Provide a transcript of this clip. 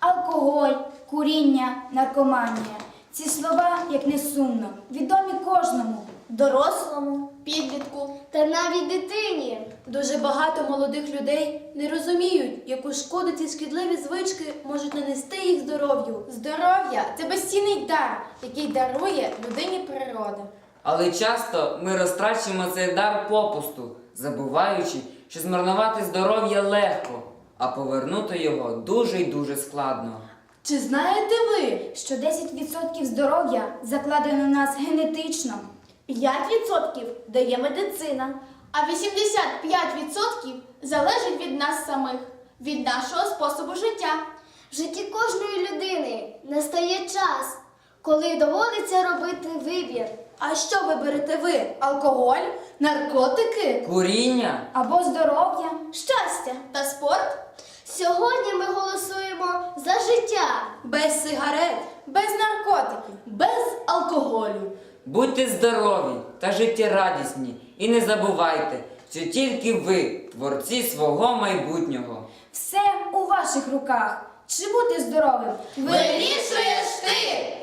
Алкоголь, куріння, наркоманія. Ці слова, як не сумно, відомі кожному. Дорослому, підлітку. Та навіть дитині. Дуже багато молодих людей не розуміють, яку шкоду ці шкідливі звички можуть нанести їх здоров'ю. Здоров'я це безцінний дар, який дарує людині природа. Але часто ми розтрачуємо цей дар попусту, забуваючи, що змарнувати здоров'я легко, а повернути його дуже й дуже складно. Чи знаєте ви, Що 10% здоров'я закладено в нас генетично. 5% дає медицина, а 85% залежить від нас самих, від нашого способу життя. В житті кожної людини настає час, коли доводиться робити вибір. А що виберете ви? Алкоголь, наркотики, Куріння Або здоров'я. Сьогодні ми голосуємо за життя. Без сигарет, без наркотиків, без алкоголю. Будьте здорові та життєрадісні, і не забувайте, що тільки ви творці свого майбутнього. Все у ваших руках. Чи бути здоровим? Вирішуєш ти!